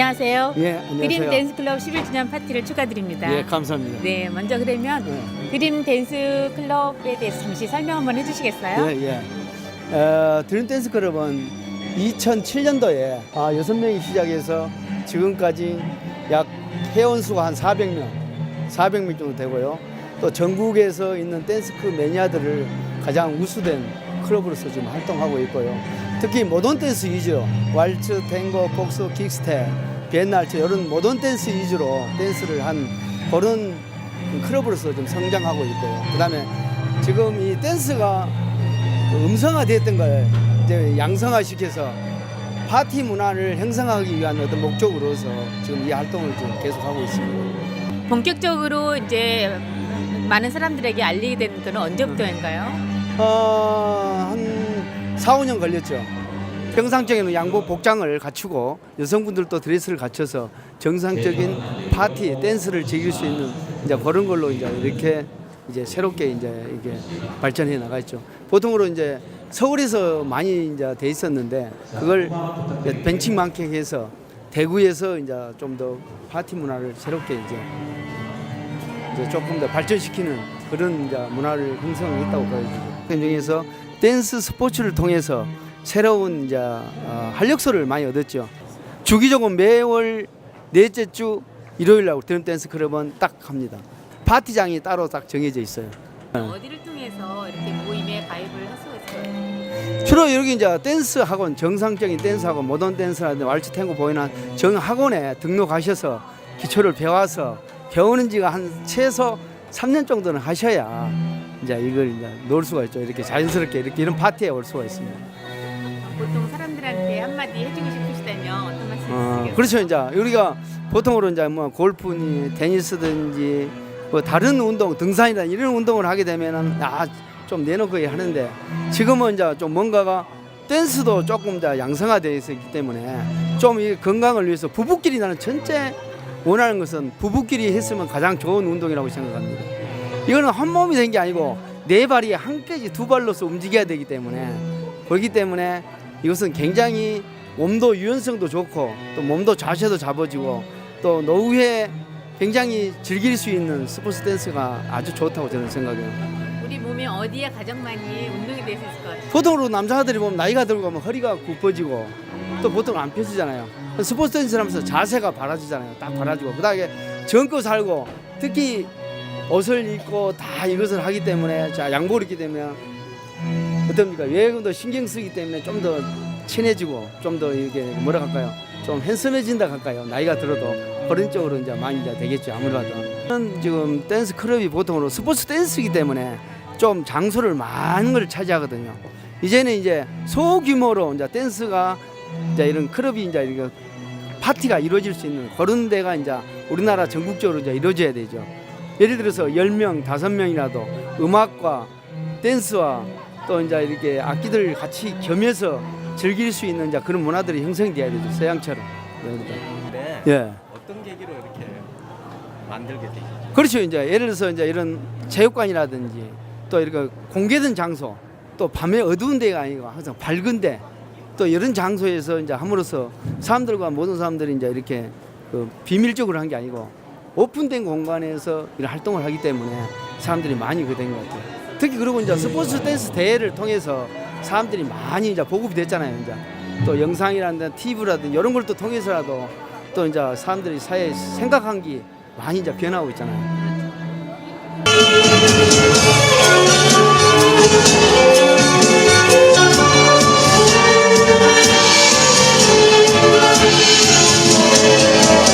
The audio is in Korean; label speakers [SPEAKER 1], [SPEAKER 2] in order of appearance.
[SPEAKER 1] 안녕하세요.
[SPEAKER 2] 예, 안녕하세요.
[SPEAKER 1] 드림 댄스 클럽 11주년 파티를 축하드립니다.
[SPEAKER 2] 예, 감사합니다.
[SPEAKER 1] 네, 먼저 그러면
[SPEAKER 2] 예,
[SPEAKER 1] 드림 댄스 클럽에 대해서 잠시 설명 한번 해주시겠어요?
[SPEAKER 2] 예, 예. 어, 드림 댄스 클럽은 2007년도에 아, 6명이 시작해서 지금까지 약 회원 수가 한 400명, 400명 정도 되고요. 또 전국에서 있는 댄스 크 매니아들을 가장 우수된 클럽으로서 지금 활동하고 있고요. 특히 모던 댄스 위주로 왈츠, 탱고, 폭스, 킥스텝, 비엔날츠 이런 모던 댄스 위주로 댄스를 한 그런 클럽으로서 좀 성장하고 있고요. 그다음에 지금 이 댄스가 음성화됐던 걸 이제 양성화시켜서 파티 문화를 형성하기 위한 어떤 목적으로서 지금 이 활동을 지금 계속하고 있습니다.
[SPEAKER 1] 본격적으로 이제 많은 사람들에게 알리게 된 거는 언제부터인가요?
[SPEAKER 2] 어, 한 4, 5년 걸렸죠. 정상적인 양복 복장을 갖추고 여성분들도 드레스를 갖춰서 정상적인 파티 댄스를 즐길 수 있는 이제 그런 걸로 이제 이렇게 이제 새롭게 이제 이게 발전해 나갔죠. 보통으로 이제 서울에서 많이 이제 돼 있었는데 그걸 벤치마킹해서 대구에서 이제 좀 더 파티 문화를 새롭게 이제 이제 조금 더 발전시키는 그런 이제 문화를 형성했다고 보여 그 중에서 댄스 스포츠를 통해서 새로운 이제 어, 활력소를 많이 얻었죠. 주기적으로 매월 넷째 주 일요일 날 드림 댄스 클럽은 딱 합니다. 파티장이 따로 딱 정해져 있어요.
[SPEAKER 1] 어디를 통해서 이렇게 모임에 가입을 할 수가 있어요?
[SPEAKER 2] 주로 여기 이제 댄스 학원 정상적인 댄스 학원 모던 댄스라든지 왈츠 탱고 보이는 정 학원에 등록하셔서 기초를 배워서 배우는 지가 한 최소 3년 정도는 하셔야 이제 이걸 이제 놀 수가 있죠. 이렇게 자연스럽게 이렇게 이런 파티에 올 수가 있습니다.
[SPEAKER 1] 보통 사람들한테 한마디 해주고 싶으시다면 어떤 말씀
[SPEAKER 2] 어,
[SPEAKER 1] 있으세요?
[SPEAKER 2] 그렇죠. 이제 우리가 보통으로 이제 뭐 골프니 테니스든지 뭐 다른 운동 등산이나 이런 운동을 하게 되면은 아좀 내놓고 하는데 지금은 이제 좀 뭔가가 댄스도 조금 이제 양성화되어 있기 때문에 좀 이 건강을 위해서 부부끼리 나는 전체 원하는 것은 부부끼리 했으면 가장 좋은 운동이라고 생각합니다. 이거는 한 몸이 된 게 아니고 네 발이 한 개지 두 발로서 움직여야 되기 때문에 그렇기 때문에 이것은 굉장히 몸도 유연성도 좋고 또 몸도 자세도 잡아지고 또 노후에 굉장히 즐길 수 있는 스포츠 댄스가 아주 좋다고 저는 생각해요.
[SPEAKER 1] 우리 몸에 어디에 가장 많이 운동이 될수 있을 것 같아요?
[SPEAKER 2] 보통으로 남자들이 보면 나이가 들고 가면 허리가 굽어지고 또 보통 안 펴지잖아요. 스포츠 댄스를 하면서 자세가 바라지잖아요. 딱 바라지고 그다음에 젊고 살고 특히 옷을 입고 다 이것을 하기 때문에 자 양복을 입기 때문에 어떻습니까? 외형도 신경 쓰기 때문에 좀 더 친해지고 좀 더 이게 뭐라 할까요? 좀 핸섬해진다 할까요? 나이가 들어도 그런 쪽으로 이제 많이 이제 되겠죠 아무래도. 지금 댄스 클럽이 보통으로 스포츠 댄스이기 때문에 좀 장소를 많은 걸 차지하거든요. 이제는 이제 소규모로 이제 댄스가 이제 이런 클럽이 이제 이거 파티가 이루어질 수 있는 그런 데가 이제 우리나라 전국적으로 이제 이루어져야 되죠. 예를 들어서 10명, 5명이라도 음악과 댄스와 또 이제 이렇게 악기들 같이 겸해서 즐길 수 있는 이제 그런 문화들이 형성돼야 되죠. 서양처럼. 예.
[SPEAKER 3] 네.
[SPEAKER 2] 예.
[SPEAKER 3] 어떤 계기로 이렇게 만들게 되셨죠?
[SPEAKER 2] 그렇죠. 이제 예를 들어서 이제 이런 체육관이라든지 또 이렇게 공개된 장소 또 밤에 어두운 데가 아니고 항상 밝은 데 또 이런 장소에서 이제 함으로써 사람들과 모든 사람들이 이제 이렇게 그 비밀적으로 한 게 아니고 오픈된 공간에서 이런 활동을 하기 때문에 사람들이 많이 그 된 것 같아요. 특히 그리고 이제 스포츠 댄스 대회를 통해서 사람들이 많이 이제 보급이 됐잖아요. 이제 또 영상이라든지 TV라든지 이런 걸 또 통해서라도 또 이제 사람들이 사회에 생각한 게 많이 이제 변하고 있잖아요.